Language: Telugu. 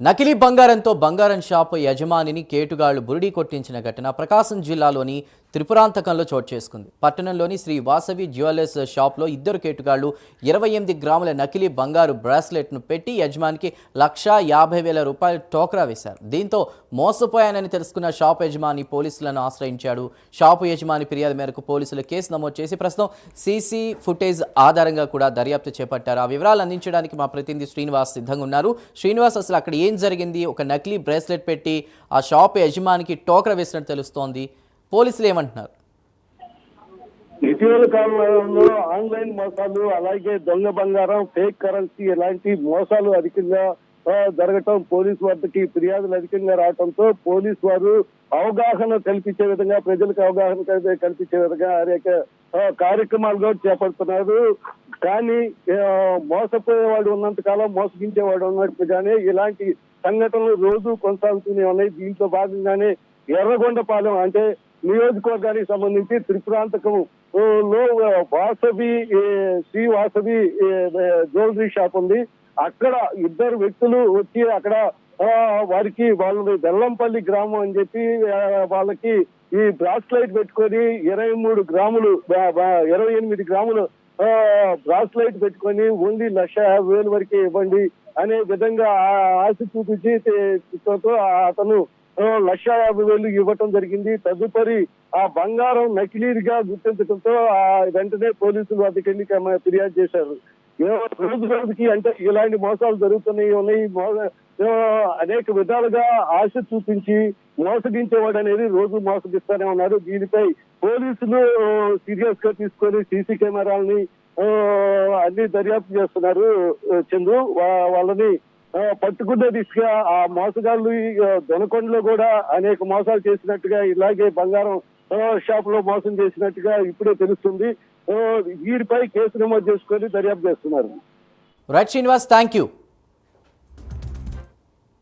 నకిలీ బంగారంతో బంగారం షాపు యజమానిని కేటుగాళ్ళు బురిడి కొట్టించిన ఘటన ప్రకాశం జిల్లాలోని త్రిపురాంతకంలో చోటు చేసుకుంది. పట్టణంలోని శ్రీ వాసవి జ్యువెలర్స్ షాప్లో ఇద్దరు కేటుగాళ్ళు ఇరవై ఎనిమిది గ్రాముల నకిలీ బంగారు బ్రాస్లెట్ను పెట్టి యజమానికి లక్షా యాభై వేల రూపాయలు టోకరా వేశారు. దీంతో మోసపోయానని తెలుసుకున్న షాప్ యజమాని పోలీసులను ఆశ్రయించాడు. షాపు యజమాని ఫిర్యాదు మేరకు పోలీసులు కేసు నమోదు చేసి ప్రస్తుతం సీసీ ఫుటేజ్ ఆధారంగా కూడా దర్యాప్తు చేపట్టారు. ఆ వివరాలు అందించడానికి మా ప్రతినిధి శ్రీనివాస్ సిద్ధంగా ఉన్నారు. శ్రీనివాస్ అసలు అక్కడ ఏం జరిగింది? ఒక నకిలీ బ్రేస్లెట్ పెట్టి ఆ షాప్ యజమానికి టోకర వేసినట్టు తెలుస్తోంది. పోలీసులు ఏమంటున్నారు? ఇటీవల కాలంలో ఆన్లైన్ మోసాలు అలాగే దొంగ బంగారం ఫేక్ కరెన్సీ ఇలాంటి మోసాలు అధికంగా జరగటం పోలీసు వారికి ఫిర్యాదులు అధికంగా రావడంతో పోలీసు వారు అవగాహన కల్పించే విధంగా ప్రజలకు అవగాహన కల్పించే విధంగా అనేక కార్యక్రమాలు కూడా చేపడుతున్నారు. కానీ మోసపోయేవాడు ఉన్నంత కాలం మోసగించేవాడు ఉన్నట్టుగానే ఇలాంటి సంఘటనలు రోజు కొనసాగుతూనే ఉన్నాయి. దీంట్లో భాగంగానే ఎర్రగొండపాలెం అంటే నియోజకవర్గానికి సంబంధించి త్రిపురాంతకం లో వాసవి శ్రీ వాసవి జ్యువెలరీ షాప్ ఉంది. అక్కడ ఇద్దరు వ్యక్తులు వచ్చి అక్కడ వారికి వాళ్ళని బెల్లంపల్లి గ్రామం అని చెప్పి వాళ్ళకి ఈ బ్రాస్లైట్ పెట్టుకొని ఇరవై మూడు గ్రాములు ఇరవై ఎనిమిది గ్రాములు బ్రాస్ లైట్ పెట్టుకొని ఓన్లీ లక్ష యాభై వేలు వరకే ఇవ్వండి అనే విధంగా ఆ- ఆశ చూపించి అతను లక్ష యాభై వేలు ఇవ్వటం జరిగింది. తదుపరి ఆ బంగారం నకిలీగా గుర్తించడంతో ఆ వెంటనే పోలీసులు అధికారికి ఫిర్యాదు చేశారు. రోజు రోజుకి అంటే ఇలాంటి మోసాలు జరుగుతున్నాయి ఉన్నాయి. అనేక విధాలుగా ఆశ చూపించి మోసగించేవాడు అనేది రోజు మోసగిస్తానే ఉన్నారు. దీనిపై పోలీసులు సీరియస్గా తీసుకొని సీసీ కెమెరాలని అన్ని దర్యాప్తు చేస్తున్నారు చంద్రు చందు. వా- వాళ్ళని పట్టుకున్న దిశగా ఆ మోసగాళ్ళు ఈ, దొనకొండలో కూడా అనేక మోసాలు చేసినట్టుగా ఇలాగే బంగారం షాప్లో మోసం చేసినట్టుగా ఇప్పుడే తెలుస్తుంది. వీరిపై కేసు నమోదు చేసుకొని దర్యాప్తు చేస్తున్నారు. Right Srinivas thank you